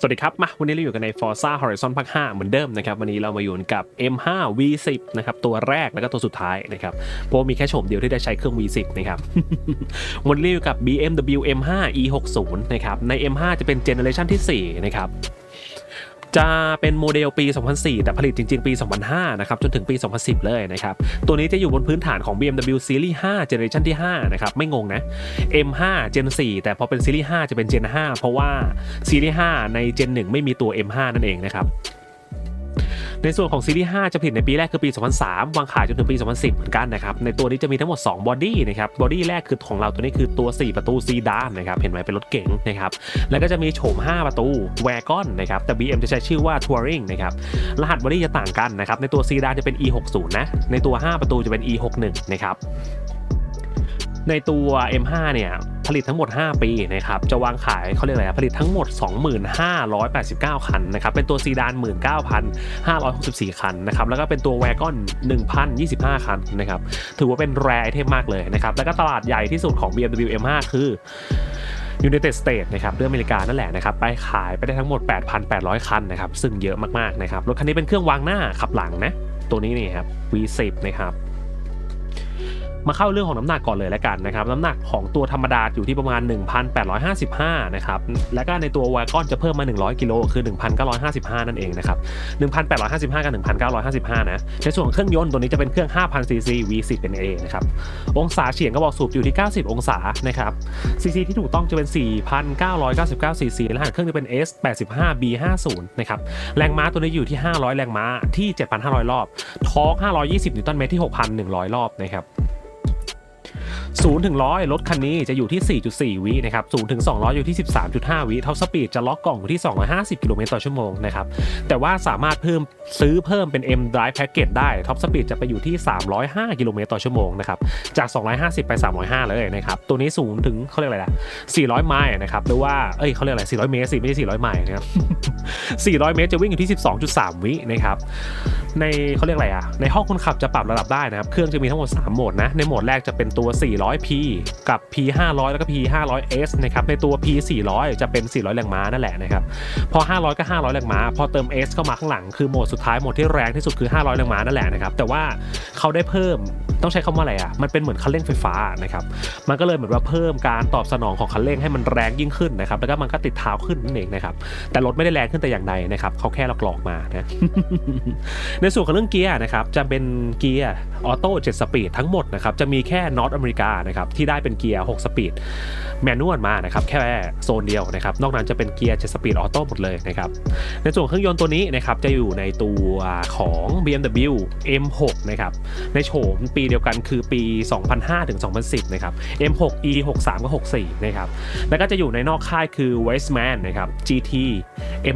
สวัสดีครับ มาวันนี้เราอยู่กันใน Forza Horizon ภาค 5 เหมือนเดิมนะครับ วันนี้เรามาอยู่กับ M5 V10 นะครับ ตัวแรกแล้วก็ตัวสุดท้ายนะครับ เพราะมีแค่โฉมเดียวที่ได้ใช้เครื่อง V10 นะครับ วันนี้อยู่กับ BMW M5 E60 นะครับ ใน M5 จะเป็นเจเนอเรชันที่ 4 นะครับ จะเป็นโมเดลปี 2004 แต่ผลิตจริง ๆ ปี 2005 นะครับ จนถึงปี 2010 เลยนะครับ ตัวนี้จะอยู่บนพื้นฐานของ BMW Series 5 Generation ที่ 5 นะครับ ไม่งงนะ M5 Gen 4 แต่พอเป็น Series 5 จะเป็น Gen 5 เพราะว่า Series 5 ใน Gen 1 ไม่มีตัว M5 นั่นเองนะครับ ในส่วนของซีรีส์5จะผลิตในปีแรกคือปี 2003 วางขายจนถึงปี 2010 เหมือนกันนะครับ ในตัวนี้จะมีทั้งหมด 2 บอดี้นะครับ บอดี้แรกคือของเราตัวนี้คือตัว 4 ประตูซีดานนะครับ เห็นไหมเป็นรถเก๋งนะครับ แล้วก็จะมีโฉม 5 ประตูแวกอนนะครับ แต่ BM จะใช้ชื่อว่า Touring นะครับ รหัสบอดี้จะต่างกันนะครับ ในตัวซีดานจะเป็น E60 นะ ในตัว 5 ประตูจะเป็น E61 นะครับ ในตัว M5 เนี่ย ผลิตทั้งหมด 5 ปีนะครับจะวางขายเขาเรียกอะไรผลิตทั้งหมด 2589 คันนะครับเป็นตัวซีดาน 19,564 คันนะครับแล้วก็เป็นตัวแวกอน 1,025 คันนะครับถือว่าเป็นแรไอเทมมากเลยนะครับแล้วก็ตลาดใหญ่ที่สุดของ BMW M5 คือ United States นะครับเรื่องอเมริกานั่นแหละนะครับไปขายไปได้ทั้งหมด 8,800 คันนะครับซึ่งเยอะมากๆนะครับรถคันนี้เป็นเครื่องวางหน้าขับหลังนะตัวนี้นี่ครับ V10 นะครับ มาเข้าเรื่องของน้ำหนักก่อนเลยแล้วกันนะครับน้ำหนักของตัวธรรมดาอยู่ที่ประมาณ 1,855 นะครับแล้วก็ในตัววากอนจะเพิ่มมา 100 กิโลคือ 1,955 นั่นเองนะครับ 1,855 กับ 1,955 นะในส่วนเครื่องยนต์ตัวนี้จะเป็นเครื่อง 5,000 cc V10 เป็น A นะครับองศาเฉียงก็บอกสูบอยู่ที่ 90 องศานะครับ cc ที่ถูกต้องจะเป็น 4,999 cc รหัสเครื่องจะเป็น S 85 B 50นะครับแรงม้าตัวนี้อยู่ที่ 500 แรงม้าที่ 7,500 รอบทอร์ก520 นิวตันเมตรที่ 6,100 รอบนะครับ ศูนย์ถึงร้อยรถคันนี้จะอยู่ที่ 4.4 วินะครับศูนย์ถึง200 อยู่ที่ 13.5 วิเท็อปสปีดจะล็อกกล่องอยู่ที่ 250 กิโลเมตรต่อชั่วโมงนะครับ แต่ว่าสามารถเพิ่มซื้อเพิ่มเป็น M Drive Package ได้ท็อปสปีดจะไปอยู่ที่ 305 กิโลเมตรต่อชั่วโมงนะครับ จาก 250 ไป 305 เลยนะครับ ตัวนี้สูงถึงเขาเรียกอะไรล่ะ400 ไมล์นะครับ หรือว่า เอ้ยเขาเรียกอะไร 400 เมตรสิไม่ใช่ 400 ไมล์นะครับ 400 เมตรจะวิ่งอยู่ที่ 12.3 วินะครับ ในเขาเรียกอะไรอะในห้องคนขับจะปรับระดับได้นะครับ เครื่องจะมีทั้งหมด 3 โหมดนะ ในโหมดแรกจะเป็นตัว 400P กับ P 500แล้วก็ P 500S นะครับ ในตัว P 400จะเป็น 400 แรงม้านั่นแหละนะครับ พอ 500 ก็ 500 แรงม้า พอเติม S เข้ามาข้างหลัง คือโหมดสุดท้ายโหมดที่แรงที่สุดคือ 500 แรงม้านั่นแหละนะครับ แต่ว่าเขาได้เพิ่มต้องใช้คำว่าอะไรอะ มันเป็นเหมือนคันเร่งไฟฟ้านะครับ มันก็เลยเหมือนว่าเพิ่มการตอบสนองของคันเร่งให้มันแรงยิ่งขึ้นนะครับ แล้วก็มันก็ติดเท้าขึ้นนั่นเองนะครับ แต่รถไม่ได้แรงขึ้นแต่อย่างใดนะครับ เขาแค่หลอกมานะ ในส่วนของเรื่องเกียร์นะครับ จะเป็นเกียร์ออโต้7สปีดทั้งหมดนะครับ จะมีแค่นอตอเมริกานะครับที่ได้เป็นเกียร์ 6 สปีดแมนนวลมานะครับแค่โซนเดียวนะครับนอกนั้นจะเป็นเกียร์ 7 สปีดออโต้หมดเลยนะครับในส่วนเครื่องยนต์ตัวนี้นะครับจะอยู่ในตัวของ BMW M6 นะครับในโฉมปีเดียวกันคือปี 2005ถึง2010นะครับ M6 E63 ก็64นะครับแล้วก็จะอยู่ในนอกค่ายคือ Westman นะครับ GT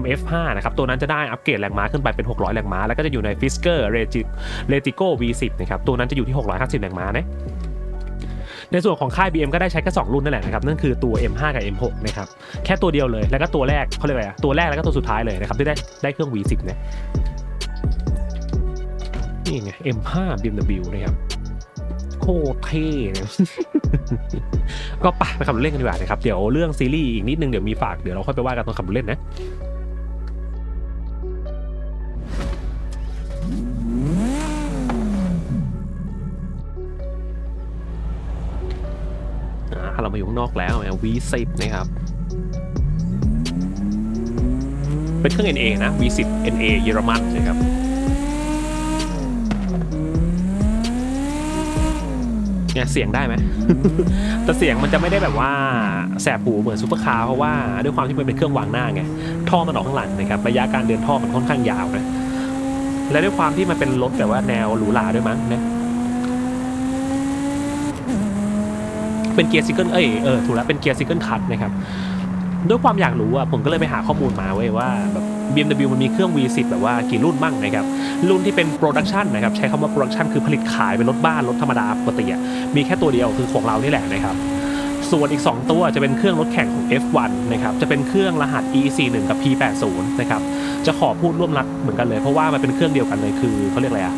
MF5 นะครับตัวนั้นจะได้อัปเกรดแรงม้าขึ้นไปเป็น 600 แรงม้า แล้วก็จะอยู่ใน Fisker Retico V10 นะครับตัวนั้นจะอยู่ที่ 650 แรงม้านะ ในส่วนของค่าย BM ก็ได้ใช้แค่2รุ่นนั่นแหละนะครับนั่นคือตัว M5 กับ M6 นะครับแค่ตัวเดียวเลยแล้วก็ตัวแรกเขาเรียกอะไรอะตัวแรกแล้วก็ตัวสุดท้ายเลยนะครับที่ได้ได้เครื่อง V10 นะนี่ไง M5 BMW นะครับโคตรเท่ก็ไปไปขับรถเล่นกันดีกว่านะครับ เดี๋ยวเรื่องซีรีส์อีกนิดนึงเดี๋ยวมีฝากเดี๋ยวเราค่อยไปว่ากันตอนขับรถเล่นนะ เรามาอยู่ข้างนอกแล้วนะ V10 นะครับ เป็นเครื่อง NA นะ V10 NA เยอรมันนะครับเนี่ยเสียงได้ไหม แต่เสียงมันจะไม่ได้แบบว่าแสบหูเหมือนซูเปอร์คาร์เพราะว่าด้วยความที่มันเป็นเครื่องวางหน้าไง ท่อมันออกข้างหลังนะครับ ระยะการเดินท่อมันค่อนข้างยาวนะ และด้วยความที่มันเป็นรถแบบว่าแนวหรูหราด้วยมั้งนะ เป็นเกียร์ซิงเกิลเอ้ยเออถูกแล้วเป็นเกียร์ซิงเกิลคัทนะครับด้วยความอยากรู้อะผมก็เลยไปหาข้อมูลมาเว้ว่าแบบ BMW มันมีเครื่อง V10 แบบว่ากี่รุ่นบ้างนะครับ รุ่นที่เป็นโปรดักชันนะครับ ใช้คำว่าโปรดักชันคือผลิตขายเป็นรถบ้าน รถธรรมดาปกติอะมีแค่ตัวเดียวคือของเรานี่แหละนะครับ ส่วนอีก 2 ตัวจะเป็นเครื่องรถแข่งของ F1 นะครับ จะเป็นเครื่องรหัส E41 กับ P80 นะครับ จะขอพูดร่วมรัดเหมือนกันเลย เพราะว่ามันเป็นเครื่องเดียวกันเลยคือเขาเรียกอะไรอะ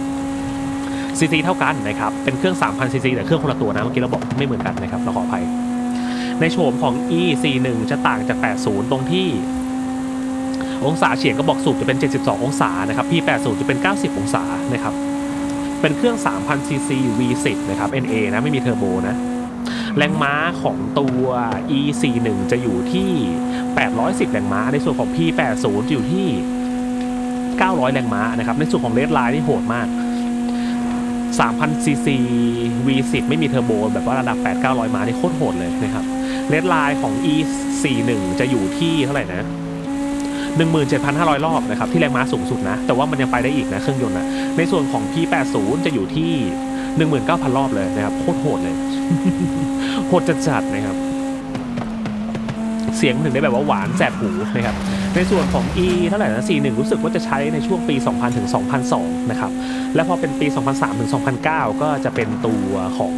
ซีซีเท่ากันนะครับ เป็นเครื่อง 3,000ซีซีแต่เครื่องคนละตัวนะ เมื่อกี้เราบอกไม่เหมือนกันนะครับ เราขออภัย ในโฉมของ E41 จะต่างจาก 80 ตรงที่ องศาเฉียงกระบอกสูบจะเป็น 72 องศานะครับ P80 จะเป็น 90 องศานะครับ เป็นเครื่อง 3,000 cc V10 นะครับ NA นะ ไม่มีเทอร์โบนะ แรงม้าของตัว E41 จะอยู่ที่ 810 แรงม้า ในส่วนของ P80 จะอยู่ที่ 900 แรงม้านะครับ ในส่วนของเลดไลน์นี่โหดมาก 3,000 cc V10 ไม่มีเทอร์โบแบบว่าระดับ 8-900 ม้านี่โคตรโหดเลยนะครับเลดไลน์ของ E41 จะอยู่ที่เท่าไหร่นะ17,500 รอบนะครับที่แรงม้าสูงสุดนะ แต่ว่ามันยังไปได้อีกนะเครื่องยนต์นะในส่วนของ P80 จะอยู่ที่ 19,000 รอบเลยนะครับโคตรโหดเลยโหดจัดๆนะครับ เสียงถึงได้แบบว่าหวานแสบหูนะครับในส่วนของ E เท่าไหร่นะ41 รู้สึกว่าจะใช้ในช่วงปี 2000 ถึง 2002 นะครับ และพอเป็นปี 2003 ถึง 2009 ก็จะเป็นตัวของ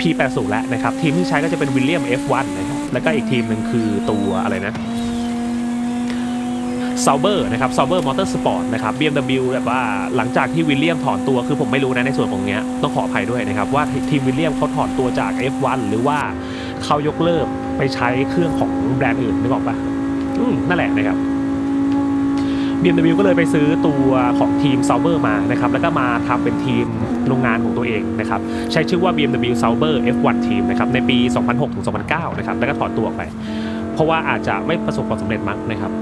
P80 แล้วนะครับ ทีมที่ใช้ก็จะเป็นวิลเลียม F1 นะครับ แล้วก็อีกทีมหนึ่งคือตัวอะไรนะซาเบอร์นะครับซาเบอร์มอเตอร์สปอร์ตนะครับ BMW แบบว่าหลังจากที่วิลเลียมถอนตัวคือผมไม่รู้นะในส่วนของเนี้ยต้องขออภัยด้วยนะครับ ว่าทีมวิลเลียมเขาถอนตัวจาก F1 หรือว่า เขายกเลิกไปใช้เครื่องของแบรนด์อื่นนึกออกปะอืมนั่นแหละนะครับ BMW ก็เลยไปซื้อตัวของทีม Sauber มานะครับ แล้วก็มาทำเป็นทีมโรงงานของตัวเองนะครับ ใช้ชื่อว่า BMW Sauber F1 Team นะครับ ในปี 2006 ถึง 2009 นะครับ แล้วก็ถอนตัวออกไป เพราะว่าอาจจะไม่ประสบความสำเร็จมั้งนะครับ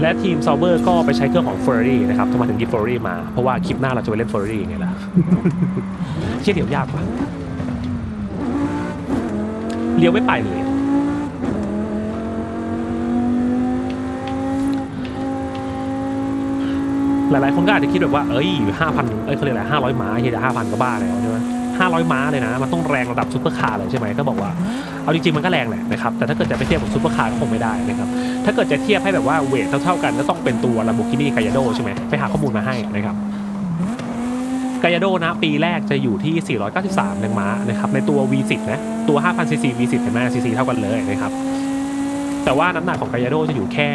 และทีม Sauber ก็ไปใช้เครื่องของ Ferrari นะครับทำไมถึงหยิบ Ferrari มา เพราะว่าคลิปหน้าเราจะไปเล่น Ferrari ไงล่ะเชี่ยเดี๋ยวยากกว่า เลี้ยวไม่ไปเลย หลายๆคนก็อาจจะคิดแบบว่า เอ้ยห้าพันเอ้ยเขาเรียกอะไรห้าร้อยม้าเฮียจะห้าพันก็บ้าแล้วใช่ไหมห้าร้อยม้าเลยนะ มันต้องแรงระดับซุปเปอร์คาร์เลยใช่ไหมก็บอกว่า เอาจริงๆมันก็แรงแหละนะครับ แต่ถ้าเกิดจะไปเทียบกับซุปเปอร์คาร์ก็คงไม่ได้นะครับ ถ้าเกิดจะเทียบให้แบบว่าเวทเท่าๆกันก็ต้องเป็นตัว Lamborghini Gallardo ใช่ไหมไปหาข้อมูลมาให้นะครับ Gallardo นะปีแรกจะอยู่ที่ 493แรงม้านะครับในตัว V10 นะตัว 5,000 cc V10 เห็นไหม cc เท่ากันเลยนะครับแต่ว่าน้ำหนักของ Gallardo จะอยู่แค่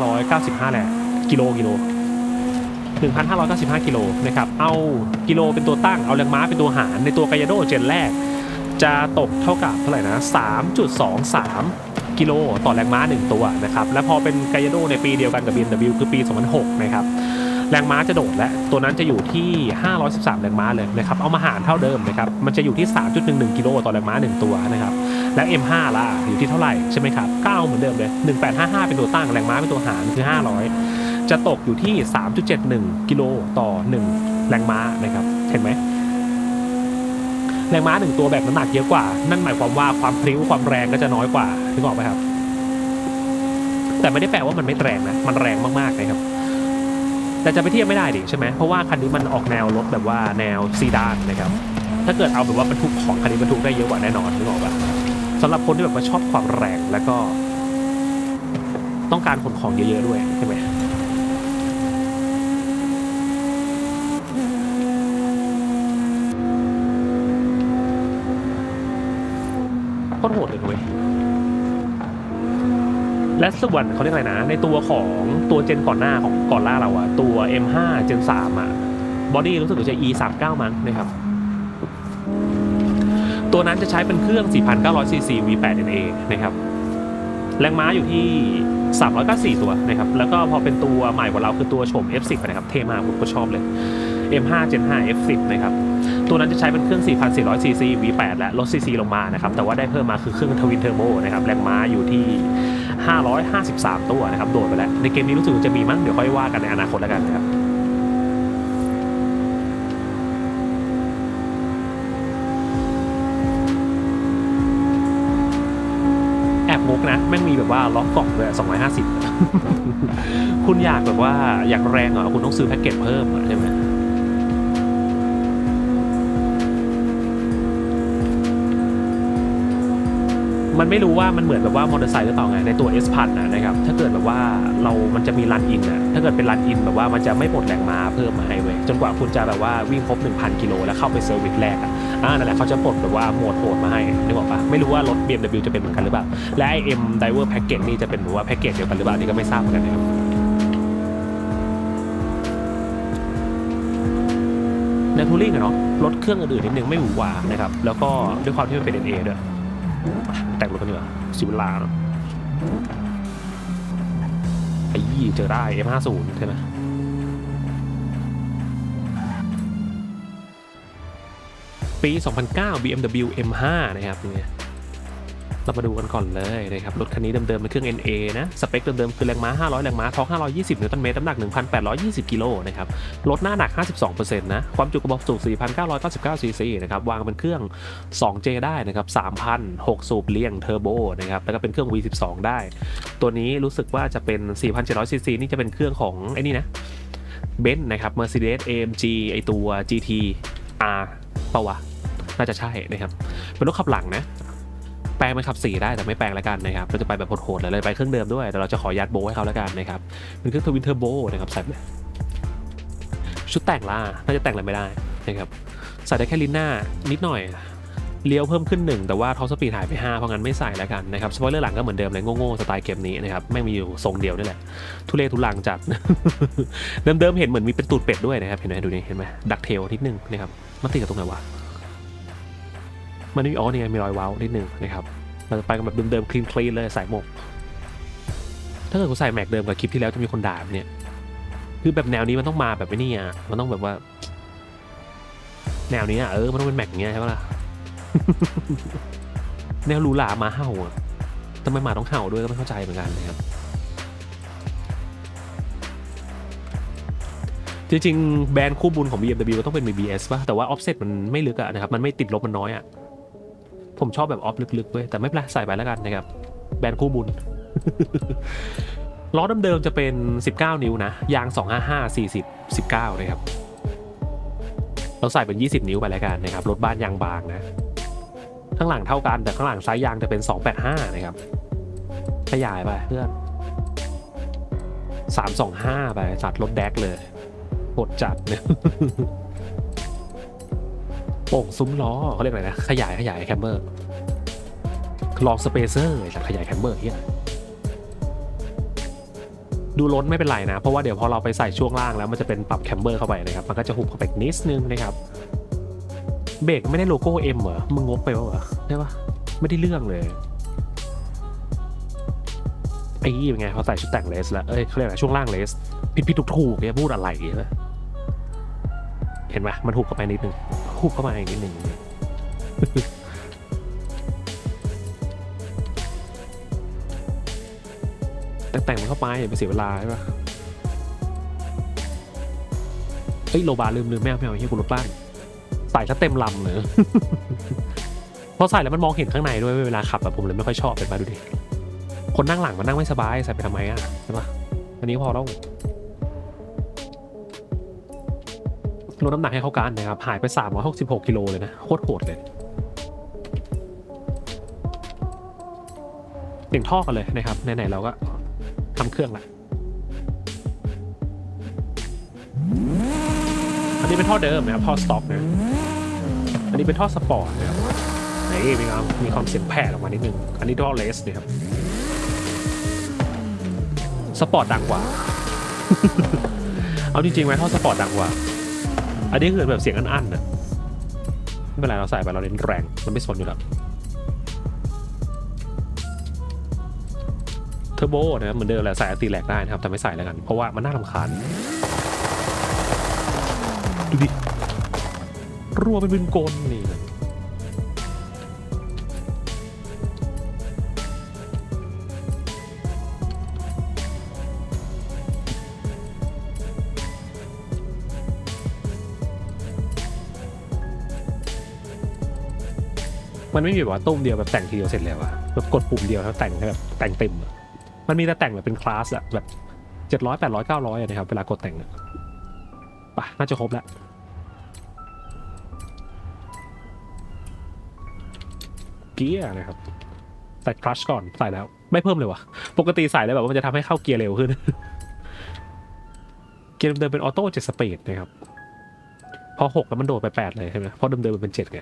1,595แหละกิโลกิโล1,595กิโลนะครับเอากิโลเป็นตัวตั้งเอาแรงม้าเป็นตัวหารในตัว Gallardo เจนแรก จะตกเท่ากับเท่าไหร่นะ3.23 กิโลต่อแรงม้า 1 ตัวนะครับและพอเป็น Gallardo ในปีเดียวกันกับ BMW คือปี 2006 นะครับแรงม้าจะโดดและตัวนั้นจะอยู่ที่ 513 แรงม้าเลยนะครับ เอามาหารเท่าเดิมนะครับ มันจะอยู่ที่ 3.11 กิโลต่อแรงม้า 1 ตัวนะครับ และ M5 ล่ะ อยู่ที่เท่าไหร่ ใช่ไหมครับ9เหมือนเดิมเลย 1855 เป็นตัวตั้ง แรงม้าเป็นตัวหารคือ 500 จะตกอยู่ที่ 3.71 กิโลต่อ 1 แรงม้านะครับ เห็นไหม แรงม้าหนึ่งตัวแบบน้ำหนักเยอะกว่า นั่นหมายความว่าความพลิ้วความแรงก็จะน้อยกว่านึกออกไหมครับ แต่ไม่ได้แปลว่ามันไม่แรงนะ มันแรงมากๆนะครับ แต่จะไปเทียบไม่ได้ดิใช่ไหมเพราะว่าคันนี้มันออกแนวรถแบบว่าแนวซีดานนะครับ ถ้าเกิดเอาแบบว่าบรรทุกของคันนี้บรรทุกได้เยอะกว่าแน่นอนนึกออกปะสำหรับคนที่แบบว่าชอบความแรงแล้วก็ ต้องการขนของเยอะๆด้วยใช่ไหม โคตรโหดเลยเว้ยและส่วนเขาเรียกอะไรนะ ในตัวของตัวเจนก่อนหน้าของก่อนล่าเราอะตัว M5 เจน3อะบอดี้รู้สึกว่าจะ E 3 9มั้งนะครับตัวนั้นจะใช้เป็นเครื่อง 4,900 cc V8 NA นะครับแรงม้าอยู่ที่ 394 ตัวนะครับ แล้วก็พอเป็นตัวใหม่กว่าเราคือตัวโฉม F10 นะครับ เท่มากผมก็ชอบเลย M5 Gen 5 F10 นะครับ ตัวนั้นจะใช้เป็นเครื่อง 4,400 cc V8 และลด cc ลงมานะครับ แต่ว่าได้เพิ่มมาคือเครื่องทวินเทอร์โบนะครับ แรงม้าอยู่ที่ 553 ตัวนะครับ โดดไปแล้ว ในเกมนี้รู้สึกจะมีมั้ง เดี๋ยวค่อยว่ากันในอนาคตแล้วกันนะครับแอบมุกนะแม่งมีแบบว่าล็อกกล่องเลย250 คุณอยากแบบว่าอยากแรงเหรอคุณต้องซื้อแพ็กเกจเพิ่มอใช่ไหม มันไม่รู้ว่ามันเหมือนแบบว่ามอเตอร์ไซค์หรือเปล่าไงในตัว S พันนะครับถ้าเกิดแบบว่าเรามันจะมีรันอินนะถ้าเกิดเป็นรันอินแบบว่ามันจะไม่ปลดแรงม้าเพิ่มมาให้เว้ยจนกว่าคุณจะแบบว่าวิ่งครบ 1,000 กิโลแล้วเข้าไปเซอร์วิสแรกอะอ่านั่นแหละเขาจะปลดแบบว่าโหมดโหดมาให้นึกออกปะไม่รู้ว่ารถ BMW จะเป็นเหมือนกันหรือเปล่าและไอ M Diver Package นี่จะเป็นแบบว่าแพ็กเกจเดียวกันหรือเปล่านี่ก็ไม่ทราบเหมือนกันนะครับในทูริงอะเนาะรถเครื่องอื่นๆนิดนึงไม่หวือหวานะครับแล้วก็ด้วยความที่มันเป็น NA ด้วย แต่งรถกันดีกว่าสิเวลาเนาะไอ้ยี่เจอได้ F50 ใช่ไหมปี 2009 BMW M5 นะครับเนี่ย เรามาดูกันก่อนเลยนะครับรถคันนี้เดิมๆเป็นเครื่อง NA นะสเปคเดิมๆคือแรงม้า 500 แรงม้าท้อร์ก520 นิวตันเมตรน้ำหนัก 1,820 กิโลนะครับรถหน้าหนัก 52%นะความจุกระบอกสูบ4,999ซีซีนะครับวางเป็นเครื่อง 2J ได้นะครับ3,000 6สูบเลี่ยงเทอร์โบนะครับแล้วก็เป็นเครื่อง V12 ได้ ตัวนี้รู้สึกว่าจะเป็น 4,700ซีซีนี่จะเป็นเครื่องของไอ้นี่นะเบนซ์นะครับ Mercedes AMG ไอตัว GT R ปะวะน่าจะใช่นะครับ เป็นรถขับหลังนะ แปลงเป็นขับสีได้แต่ไม่แปลงแล้วกันนะครับเราจะไปแบบโหดๆเลยไปเครื่องเดิมด้วยแต่เราจะขอยัดโบให้เขาแล้วกันนะครับเป็นเครื่องทวินเทอร์โบนะครับใส่ชุดแต่งล่าน่าจะแต่งอะไรไม่ได้นะครับใส่ได้แค่ลิ้นหน้านิดหน่อยเลี้ยวเพิ่มขึ้นหนึ่งแต่ว่าท็อปสปีดหายไป 5 เพราะงั้นไม่ใส่แล้วกันนะครับสปอยเลอร์หลังก็เหมือนเดิมเลยโง่ๆสไตล์เกมนี้นะครับแม่งมีอยู่ทรงเดียวนี่แหละ ทุเรศทุลังจัด เดิมๆเห็นเหมือนมีเป็นตูดเป็ดด้วยนะครับ เห็นไหมดูนี่เห็นไหมดักเทลนิดนึงนะครับมันติดกับตรงไหนวะ มันไม่อ๋อนี่ไงมีรอยว้านิดนึงนะครับเราจะไปกันแบบเดิมๆคลีนคลีนเลยใส่หมก ถ้าเกิดกูใส่แม็กเดิมกับคลิปที่แล้วจะมีคนด่าแบบเนี่ย คือแบบแนวนี้มันต้องมาแบบไม่นี่อะ มันต้องแบบว่า แนวนี้อะเออ มันต้องเป็นแม็กอย่างเงี้ยใช่ปะล่ะ แนวหรูหรามาเห่าอะทำไมหมาต้องเห่าด้วยก็ไม่เข้าใจเหมือนกันนะครับจริงๆ แบรนด์คู่บุญของ BMW ก็ต้องเป็น BBS ป่ะ แต่ว่า offset มันไม่ลึกอะนะครับ มันไม่ติดลบมันน้อยอะ ผมชอบแบบออฟลึกๆเว้ยแต่ไม่เป็นไรใส่ไปแล้วกันนะครับ แบรนด์คู่บุญล้อเดิมๆจะเป็น 19 นิ้วนะ ยาง 255 40 19 นะครับ เราใส่เป็น 20 นิ้วไปแล้วกันนะครับ รถบ้านยางบางนะ ข้างหลังเท่ากัน แต่ข้างหลังซ้ายางจะเป็น 285 นะครับ ขยายไปเพื่อน 325 ไปจัดรถแดกเลยโหดจัดเนี่ย โป่งซุ้มล้อเขาเรียกอะไรนะ ขยายขยายแคมเบอร์ลองสเปเซอร์จากขยายแคมเบอร์เฮียดูล้นไม่เป็นไรนะ เพราะว่าเดี๋ยวพอเราไปใส่ช่วงล่างแล้วมันจะเป็นปรับแคมเบอร์เข้าไปนะครับ มันก็จะหุบเข้าไปอีกนิดนึงนะครับ เบรกไม่ได้โลโก้ M เหรอ มึงงกไปวะเหรอได้ปะไม่ได้เรื่องเลยไอ้ยี่เป็นไงพอใส่ชุดแต่งเลสแล้ว เอ้ยเขาเรียกอะไรช่วงล่างเลสผิดผิดถูกถูกเนี่ยพูดอะไรเนี่ยเห็นไหมมันหุบเข้าไปนิดนึง หุบเข้ามาอีกนิดหนึ่งแต่แต่งมันเข้าไปอย่าไปเสียเวลาใช่ปะเฮ้ยโลบาลืมลืมไม่เอาไม่เอาที่กูรถบ้านใส่ถ้าเต็มลำเลยพอใส่แล้วมันมองเห็นข้างในด้วยเวลาขับแบบผมเลยไม่ค่อยชอบเป็นมาดูดิคนนั่งหลังมันนั่งไม่สบายใส่ไปทำไมอะใช่ปะอันนี้พอแล้ว ลดน้ำหนักให้เขากันนะครับ หายไป 366กิโลเลยนะ โคตรโหดเลยเปลี่ยนท่อกันเลยนะครับ ไหนๆเราก็ทำเครื่องละอันนี้เป็นท่อเดิมนะครับ ท่อสต็อกนะ อันนี้เป็นท่อสปอร์ตนะครับนี่มีความมีความเสียงแผ่ออกมานิดนึง อันนี้ท่อเลสนะครับ สปอร์ตดังกว่า เอาจริงๆไหมท่อสปอร์ตดังกว่า อันนี้คือแบบเสียงอันๆน่ะไม่เป็นไรเราใส่ไปเราเน้นแรงมันไม่สนอยู่แล้วเทอร์โบนะครับเหมือนเดิมแหละใส่ตีแหลกได้นะครับแต่ไม่ใส่แล้วกัน เพราะว่ามันน่าลำคาญดูดิรัวเป็นปืนกลนี่เลย มันไม่มีแบบว่าตุ้มเดียวแบบแต่งทีเดียวเสร็จแล้วอะแบบกดปุ่มเดียวแล้วแต่งแบบแต่งเต็มอะมันมีแต่แต่งแบบเป็นคลาสอะแบบเจ็ดร้อยแปดร้อยเก้าร้อยนะครับเวลากดแต่งอะน่าจะครบแล้วเกียร์นะครับใส่คลัชก่อนใส่แล้ว ไม่เพิ่มเลยวะปกติใส่แล้วแบบว่ามันจะทำให้เข้าเกียร์เร็วขึ้น เกียร์เดิมเป็นออโต้เจ็ดสปีดนะครับ พอหกแล้วมันโดดไปแปดเลยใช่ไหมเพราะเดิมๆมันเป็นเจ็ดไง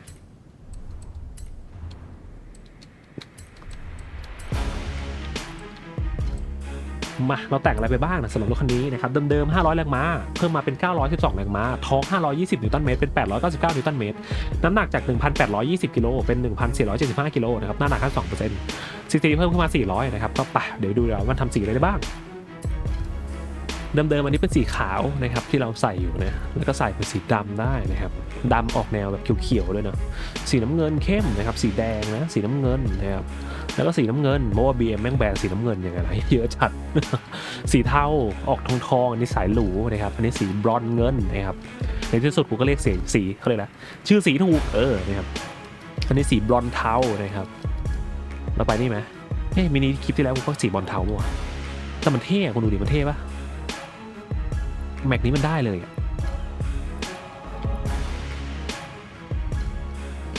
มาเราแต่งอะไรไปบ้างนะสำหรับรถคันนี้นะครับเดิมๆ500 แรงม้า เพิ่มมาเป็น 912 แรงม้าท้อง 520 นิวตันเมตร เป็น 899 นิวตันเมตร น้ำหนักจาก 1,820 กิโล เป็น 1,475 กิโลนะครับ หน้าหนักแค่2%ซีซีเพิ่มขึ้นมา 400 นะครับ ก็ไปเดี๋ยวดูเดี๋ยวมันทำสีอะไรได้บ้าง เดิมๆอันนี้เป็นสีขาวนะครับที่เราใส่อยู่นะแล้วก็ใส่เป็นสีดำได้นะครับดำออกแนวแบบเขียวๆด้วยเนาะสีน้ำเงินเข้มนะครับสีแดงนะสีน้ำเงินนะครับแล้วก็สีน้ำเงินเพราะว่า BM แม่งแบรนสีน้ำเงินอย่างไรเยอะจัดสีเทาออกทองทองๆอันนี้สายหรูนะครับอันนี้สีบรอนเงินนะครับในที่สุดกูก็เรียกสีสีเขาเลยกนะชื่อสีถูกเออนะครับอันนี้สีบรอนเทานะครับเราไปนี่ไหมเฮ้ยมินิคลิปที่แล้วกูก็สีบรอนเทาป่ะแต่มันเท่อะคุณดูดิมันเท่ปะ แม็กนี้มันได้เลยอะ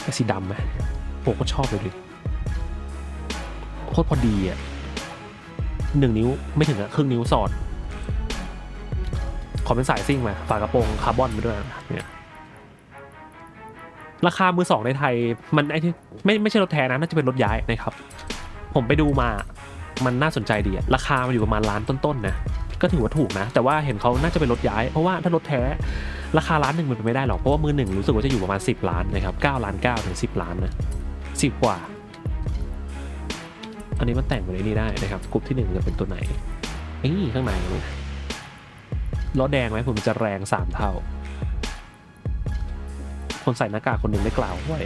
แต่สีดำไหมผมก็ชอบเลยดิโคตรพอดีอะหนึ่งนิ้วไม่ถึงอะครึ่งนิ้วสอด ขอเป็นสายซิ่งมาฝากระโปรงคาร์บอนไปด้วยเนี่ยราคามือสองในไทย มันไอ้ที่ไม่ไม่ใช่รถแท้นะน่าจะเป็นรถย้ายนะครับ ผมไปดูมามันน่าสนใจดีอะราคามันอยู่ประมาณล้านต้นๆนะ ก็ถือว่าถูกนะ แต่ว่าเห็นเขาน่าจะเป็นรถย้าย เพราะว่าถ้ารถแท้ราคาล้านหนึ่งมันเป็นไม่ได้หรอก เพราะว่ามือหนึ่งรู้สึกว่าจะอยู่ประมาณ 10 ล้านนะครับ9ล้าน9ถึง10 ล้านนะสิบกว่า อันนี้มันแต่งไปในนี้ได้นะครับกรุ๊ปที่หนึ่งจะเป็นตัวไหนนี่ข้างในเลยล้อแดงไหมผมจะแรงสามเท่า คนใส่หน้ากากคนหนึ่งได้กล่าวไว้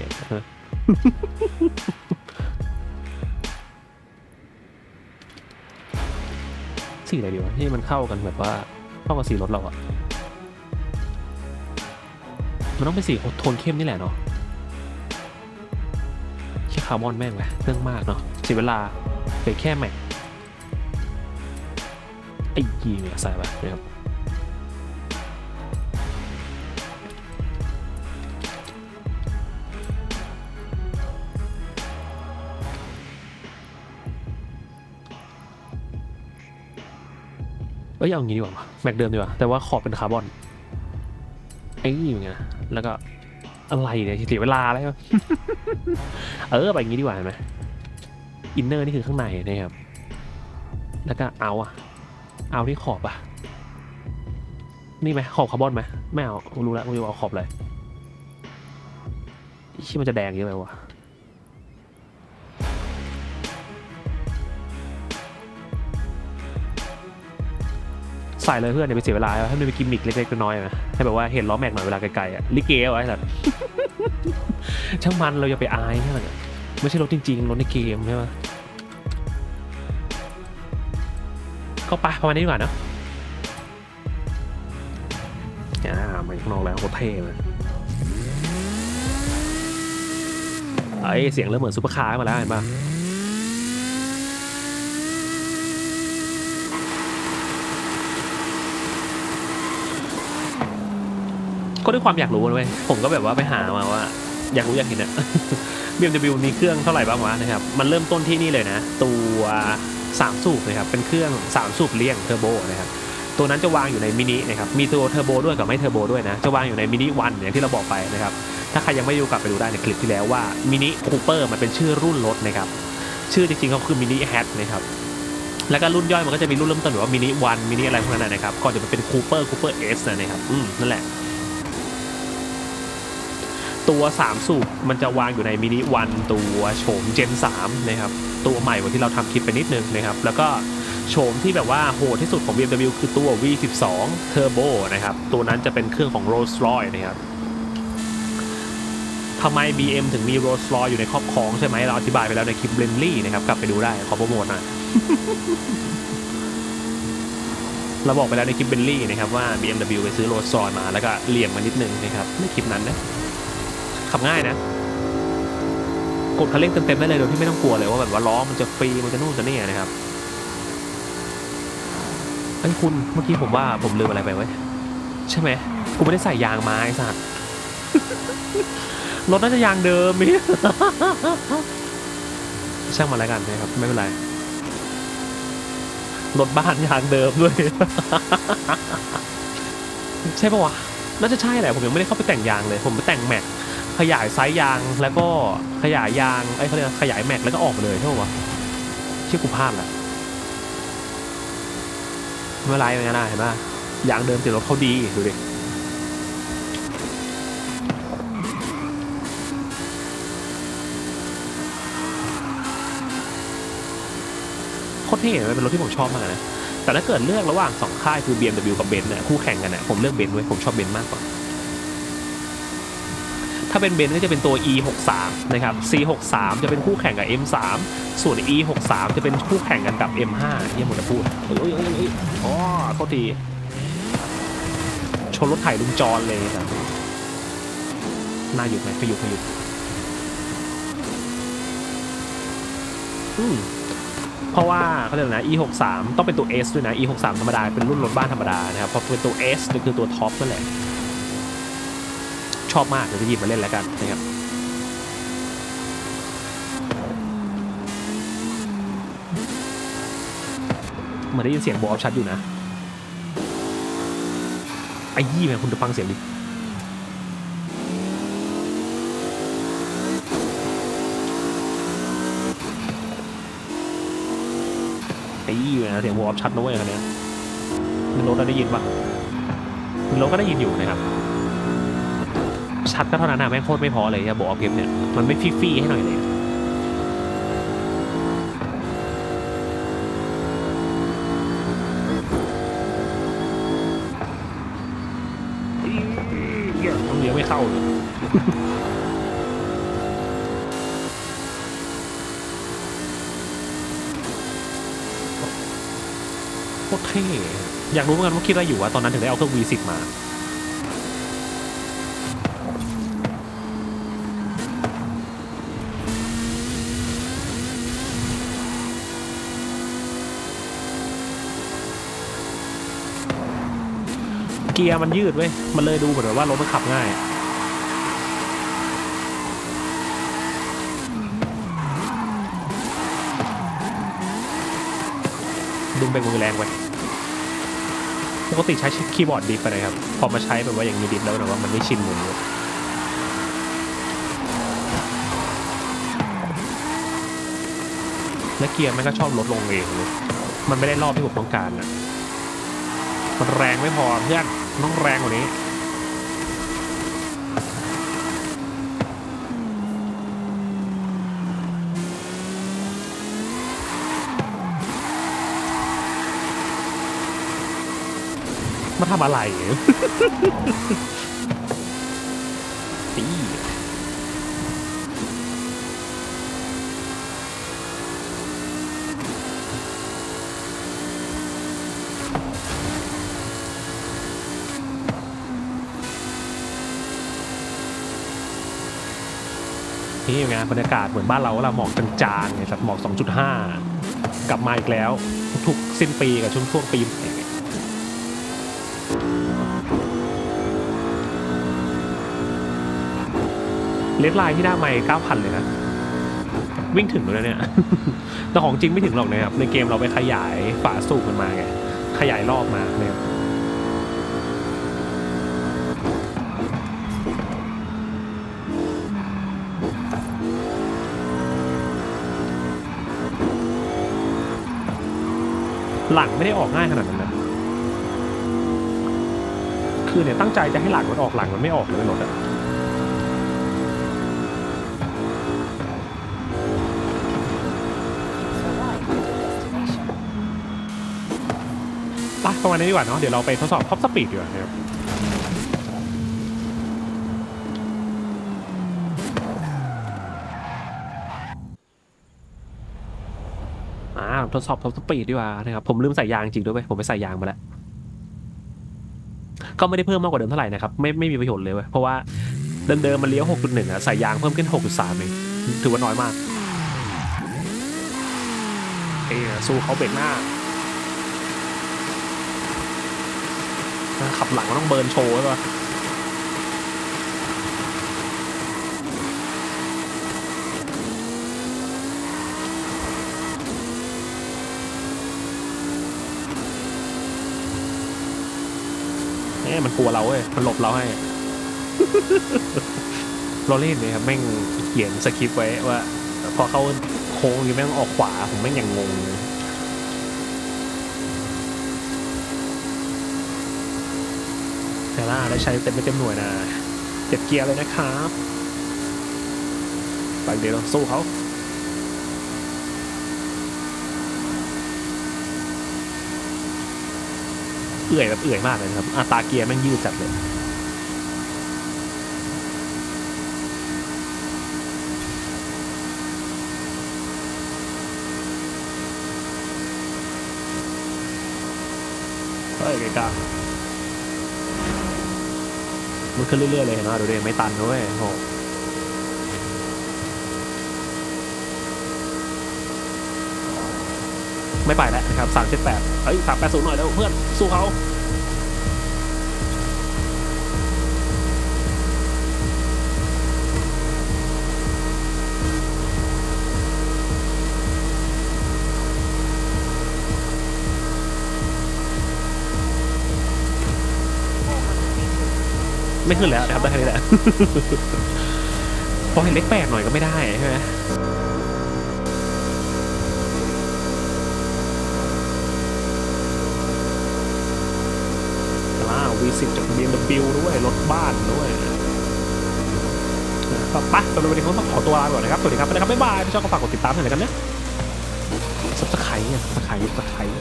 สีอะไรดีวะที่มันเข้ากันแบบว่าเข้ากับสีรถเราอะมันต้องเป็นสีโทนเข้มนี่แหละเนาะแค่คาร์บอนแม่งเลยเรื่องมากเนาะเสียเวลาไปแค่แม็กไอ้ยีเนี่ยใส่ไปนะครับ ยเอาอย่างี้ดีกว่าแม็กเดิมดีกว่าแต่ว่าขอบเป็นคาร์บอนไอ้นี่อย่างเงี้ยแล้วก็อะไรเนี่ยเสียเวลาแล้วเออไปอย่างงี้ดีกว่าเห็นไหมอินเนอร์นี่คือข้างในนะครับ แล้วก็เอาอะเอาที่ขอบอะนี่ไหมขอบคาร์บอนไหมไม่เอารู้แล้วกูจะเอาขอบเลยที่มันจะแดงเยอะไปวะ ใส่เลยเพื่อนเดี๋ยไปเสียเวลาให้มันเป็นกิมมิกเล็กๆน้อยๆนะให้แบบว่าเห็นล้อแม็กหน่อยเวลาไกลๆอะลิเกเอาไว้สัตว์ช่างมันเราอย่าไปอายใช่ไหมไม่ใช่รถจริงๆรถในเกมใช่ไหมก็ไปประมาณนี้ดีกว่าเนะอ่ามาข้างนอกแล้วโคตรเท่เลยไอ้เสียงเริ่มเหมือนซุปเปอร์คาร์มาแล้วเห็นปะ ก็ด้วยความอยากรู้เว้ยผมก็แบบว่าไปหามาว่า อยากรู้อยากเห็นอะ BMW มีเครื่องเท่าไหร่บ้างวะนะครับ มันเริ่มต้นที่นี่เลยนะ ตัว 3 สูบนะครับ เป็นเครื่อง 3 สูบเลี่ยงเทอร์โบนะครับ ตัวนั้นจะวางอยู่ในมินินะครับ มีตัวเทอร์โบด้วยกับไม่เทอร์โบด้วยนะ จะวางอยู่ในมินิวันอย่างที่เราบอกไปนะครับ ถ้าใครยังไม่ดูกลับไปดูได้ในคลิปที่แล้วว่ามินิคูเปอร์มันเป็นชื่อรุ่นรถนะครับ ชื่อจริงๆเขาคือมินิแฮทนะครับแล้วก็รุ่นย่อยมันก็จะมีรุ่นเริ่มต้นแบบว่ามินิวันมินิอะไรพวกนั้นนะครับก่อนจะมาเป็นคูเปอร์คูเปอร์เอสนะครับอืมนั่นแหละ ตัว 3 สูบมันจะวางอยู่ในมินิวันตัวโฉม Gen 3นะครับตัวใหม่กว่าที่เราทำคลิปไปนิดนึงนะครับ แล้วก็โฉมที่แบบว่าโหดที่สุดของ BMW คือตัว V12 Turbo นะครับ ตัวนั้นจะเป็นเครื่องของ Rolls Royce นะครับทำไม BM ถึงมี Rolls Royce อยู่ในครอบครองใช่ไหมเราอธิบายไปแล้วในคลิป b l e n l y นะครับ กลับไปดูได้ขอโปรโมทหน่อยเราบอกไปแล้วในคลิป b e n l y นะครับว่า BMW ไปซื้อ Rolls Royce มาแล้วก็เหลี่ยมมานิดนึงนะครับในคลิปนั้นนะ ขับง่ายนะ กดคันเร่งเต็มๆได้เลยโดยที่ไม่ต้องกลัวเลยว่าแบบว่าล้อมันจะฟรีมันจะนู่นจะนี่นะครับไอ้คุณเมื่อกี้ผมว่าผมลืมอะไรไปไว้ใช่ไหมกูไม่ได้ใส่ยางไอ้สัตว์รถน่าจะยางเดิมนี่ช่างมาแล้วกันนะครับไม่เป็นไรรถบ้านยางเดิมด้วย ใช่ปะวะน่าจะใช่แหละผมยังไม่ได้เข้าไปแต่งยางเลย ผมไปแต่งแม็ก ขยายไซส์ยางแล้วก็ขยายยางไอ้เขาเรียกขยายแม็กแล้วก็ออกมาเลยใช่ปะวะเชื่อกูพลาดแหละไม่เป็นไรไม่เป็นไรเห็นป่ะยางเดิมติดรถเขาดีดูดิโคตรเท่เลยเป็นรถที่ผมชอบมากนะ แต่ถ้าเกิดเลือกระหว่างสองค่ายคือ BMW กับเบนซ์เนี่ยคู่แข่งกันเนี่ยผมเลือกเบนซ์ไว้ผมชอบเบนซ์มากกว่า ถ้าเป็นเบนซ์ก็จะเป็นตัว E63 นะครับ C63 จะเป็นคู่แข่งกับ M3 ส่วน E63 จะเป็นคู่แข่งกันกับ M5 เยี่ยมหมดจะพูดเอ้ยเอ้ยเอ้ยอ้ยอ๋อโทษทีชนรถไถลุงจรเลยครับน่าหยุดไหมไม่หยุดไม่หยุดอืมเพราะว่าเขาเรียกอะไรนะ E63 ต้องเป็นตัว S ด้วยนะ E63 ธรรมดา เป็นรุ่นรถบ้านธรรมดานะครับพอเป็นตัว S ก็คือตัวท็อปนั่นแหละ ชอบมากเดี๋ยวจะหยิบมาเล่นแล้วกันนะครับเหมาได้ยินเสียงบอลชัดอยู่นะไอ้ยี่แม่คุณจะฟังเสียงดิไอ้ยี่นะเสียงบอลชัดนะเว้ยคันเนี้ยมันรถเราได้ยินปะมันรถก็ได้ยินอยู่นะครับ ชัดก็เท่านั้นนะแม่งโคตรไม่พอเลยจะบอกเกมเนี่ยมันไม่ฟรีๆให้หน่อยเลยเหี้ยต้องเลี้ยวไม่เข้าเลยโคตรเท่อยากรู้เหมือนกันว่าคิดอะไรอยู่ว่าตอนนั้นถึงได้เอาเครื่อง V10 มา กียร์มันยืดเว้ย มันเลยดูเหมือนแบบว่ารถมันขับง่าย ดึงเบรกมือแรงไปปกติใช้คีย์บอร์ดดิฟไปนะครับ พอมาใช้แบบว่าอย่างนี้ดิฟแล้วนะว่ามันไม่ชินมือเลยและเกียร์มันก็ชอบลดลงเองเลยมันไม่ได้รอบที่ผมต้องการนะมันแรงไม่พอเพื่อน ต้องแรงกว่านี้มาทำอะไร ตี นี่ ไงบรรยากาศเหมือนบ้านเราเราหมอกจางๆไงสัตว์หมอก 2.5 กลับมาอีกแล้ว ทุกๆ สิ้นปีกับช่วงช่วงปีใหม่เลดไลน์ที่หน้าไม่9,000 เลยนะ วิ่งถึงแล้วเนี่ย แต่ของจริงไม่ถึงหรอกนะครับ ในเกมเราไปขยายฝาสูบมันมาไง ขยายรอบมาเนี่ย หลังไม่ได้ออกง่ายขนาดนั้นนะคือเนี่ยตั้งใจจะให้หลังมันออกหลังมันไม่ออกเลยรถอะไปประมาณนี้ดีกว่าเนาะเดี๋ยวเราไปทดสอบท็อปสปีดดีกว่าครับ ทดสอบท็อปสปีดดีกว่านะครับผมลืมใส่ยางจริงด้วยเว้ยผมไปใส่ยางมาแล้วก็ไม่ได้เพิ่มมากกว่าเดิมเท่าไหร่นะครับไม่ไม่มีประโยชน์เลยเว้ยเพราะว่าเดิมๆมันเลี้ยว 6.1อะใส่ยางเพิ่มขึ้น 6.3เองถือว่าน้อยมากเอ้สู้เขาเบรกหน้าขับหลังมันต้องเบิร์นโชว์ใช่ปะี่ยมันกลัวเราเว้ยมันหลบเราให้ เราเล่นเนี่ยครับแม่งเขียนสคริปต์ไว้ว่า พอเขาโค้งนี่แม่งออกขวาผมแม่งยังงงแต่ล่าได้ใช้เต็มไปเต็มหน่วยนะเก็บเกียร์เลยนะครับไปเดี๋ยวเราสู้เขา เอื่อยแบบเอื่อยมากเลยนะครับอัตราเกียร์แม่งยืดจัดเลยเฮ้ยไกลกลามันขึ้นเรื่อยๆเลยเห็นไหมดูดิไม่ตันด้วยโห ไม่ไปแล้วนะครับสามเจ็ดแปดเฮ้ยสามแปดศูนย์หน่อยแล้วเพื่อน สู้เขาไม่ขึ้นแล้วนะครับได้แค่นี้แหละพอเห็นเลขแปดหน่อยก็ไม่ได้ใช่ไหม อ่า V10 จาก BMW ด้วย รถบ้านด้วยนะครับไปสำหรับวันนี้คงต้องขอตัวลาไปก่อนนะครับ สวัสดีครับไปนะครับ บ๊ายบาย พี่ชอบก็ฝากกดติดตามหน่อยนะครับเนี่ยสับสไครต์เนี่ยสับสไครต์สับสไครต์